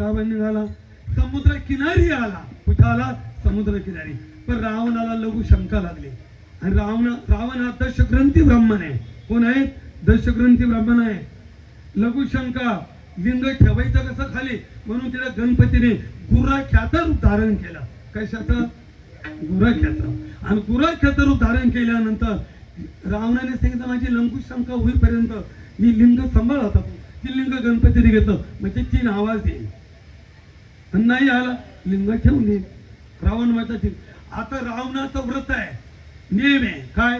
रावण निघाला समुद्र किनारी आला. कुठं आला? समुद्र किनारी पण रावणाला लघु शंका लागली. आणि रावण रावण हा दशग्रंथी ब्राह्मण आहे. कोण आहे? दशग्रंथी ब्राह्मण आहे. लघु शंका लिंग ठेवायचं कसं खाली? म्हणून तिला गणपतीने गुरा रूप धारण केलं. कशाचं? गुराख्याचं आणि गुराख्याचं रूप धारण केल्यानंतर रावणाने सांगितलं माझी लंकुश शंका होईपर्यंत मी लिंग सांभाळत होता ती लिंग गणपतीने घेतलं. म्हणजे तीन आवाज येईल. नाही आला. लिंग ठेवून येईल रावण माझा ठीक. आता रावणाचं व्रत आहे. नियम आहे. काय?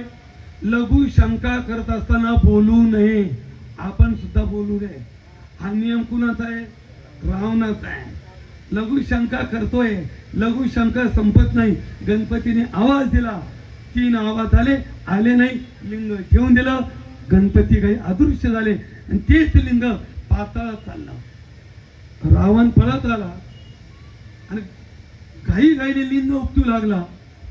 लघु शंका करत असताना बोलू नये. आपण सुद्धा बोलू नये. हा नियम कुणाचा आहे? रावणाचा आहे. लघु शंका करतोय. लघु शंका संपत नाही. गणपतीने आवाज दिला. तीन आवाज आले. आले नाही. लिंग ठेवून दिलं. गणपती काही अदृश्य झाले. आणि तेच लिंग पाताळात चाललं. रावण पळत आला. आणि घाई गाईने लिंग उपटू लागला.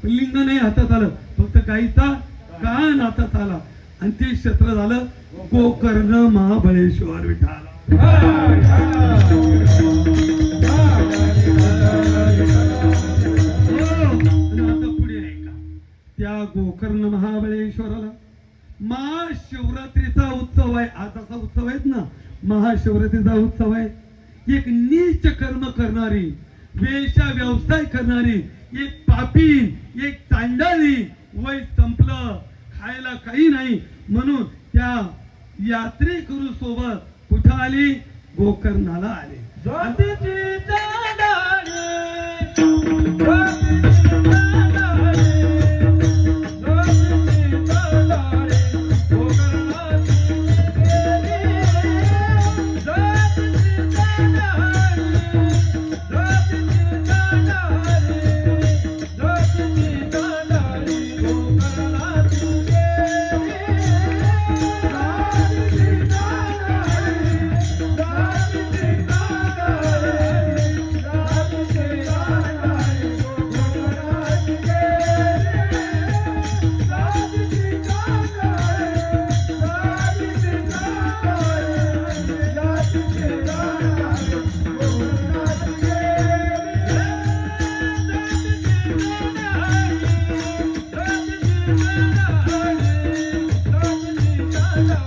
पण लिंग नाही हातात आलं. फक्त गाईचा कान हातात आला. आणि ते क्षेत्र झालं. गोकर्ण महाबळेश्वर विठाला गोकर्ण महाबळेश्वराला. महाशिवरात्रीचा उत्सव आहे. आताचा उत्सव आहेत ना महाशिवरात्रीचा उत्सव आहे. एक नीच कर्म करणारी वेशा व्यवसाय करणारी एक पापी एक चांडाळी वय संपलं खायला काही नाही. म्हणून त्या यात्रेकरू सोबत कुठं आली? गोकर्णाला आले.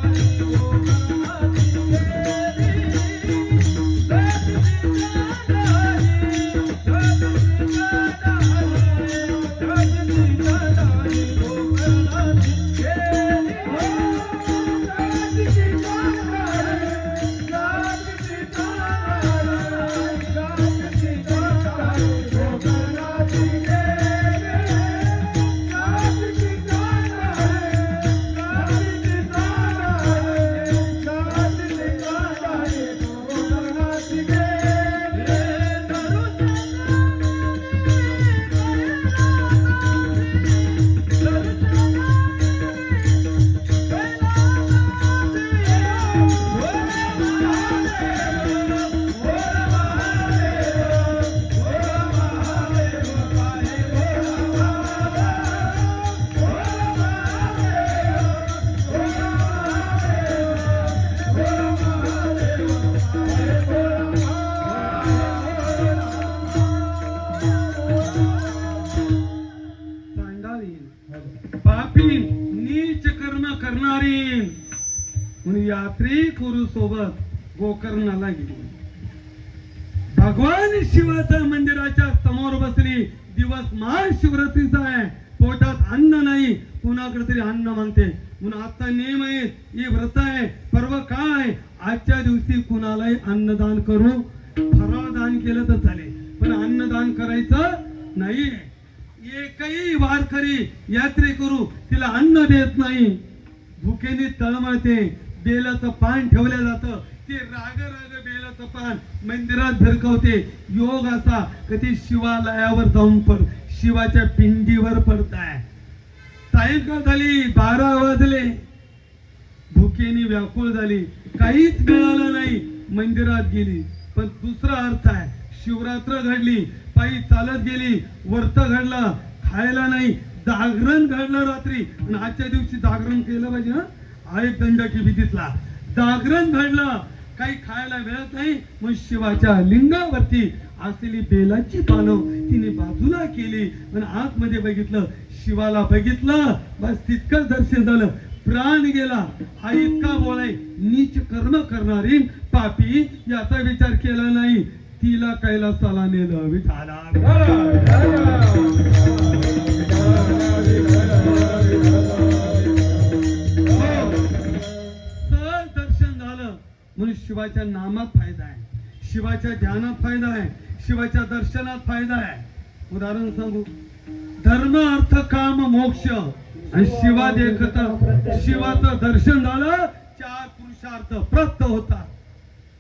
Yeah. पापी नीच कर्म करणारी म्हणून यात्री करू सोबत गोकर्णाला गेली भगवान शिवाच्या मंदिराच्या समोर बसली. दिवस महाशिवरात्रीचा आहे. पोटात अन्न नाही. कुणाकडे तरी अन्न मागते म्हणून आजचा नियम आहे हे व्रत आहे. पर्व काय आजच्या दिवशी कुणालाही अन्नदान करू. फराळ दान केलं तर चालेल. पण अन्नदान करायचं नाही. एकही वारकरी यात्रे करू. तिला अन्न देत नाही. भुकेने तळमळते. बेलाचं पान ठेवलं जातं. ते राग राग बेलाचं पान मंदिरात धरकवते योग असा कधी शिवालयावर जाऊन पड शिवाच्या पिंडीवर पडताय. सायंकाळ झाली बारा वाजले. भुकेने व्याकुळ झाली. काहीच मिळालं नाही मंदिरात गेली. पण दुसरा अर्थ आहे शिवरात्र घडली. पायी चालत गेली वर्त घडला खायला नाही. जागरण घडलं रात्री. आणि आजच्या दिवशी जागरण केलं पाहिजे हा? एक दंडकी भीतीतला जागरण घडलं. काही खायला मिळत नाही. मग शिवाच्या लिंगावरती असलेली बेलाची पानं तिने बाजूला केली. आणि आतमध्ये बघितलं शिवाला बघितलं. बस तितकंच दर्शन झालं. प्राण गेला. हा इतका बोलाय नीच कर्म करणारी पापी याचा विचार केला नाही. तिला कैलासाला नेलं विचारा म्हणून शिवाच्या नामात फायदा आहे. शिवाच्या ध्यानात फायदा आहे. शिवाच्या दर्शनात फायदा आहे. उदाहरण सांगू. धर्म अर्थ काम मोक्ष आणि शिवा देखत शिवाचं दर्शन झालं चार पुरुषार्थ प्राप्त होतात.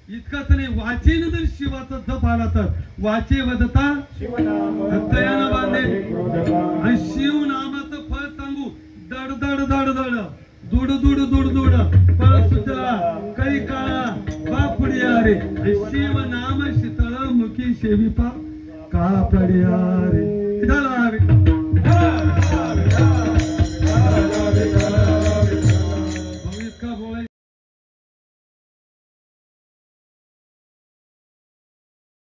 इतकंच नाही वाचेन जर शिवाचा जप आला तर. वाचे वदता हृदयानं बांधे. आणि शिव नामाचं फळ सांगू दड दड दड दड दुड दुड दुड दुड. फळ सुचला काही काळा. बापुडिया रे. शिव नाम शीतळ मुखी सेविपा का पडिया रे.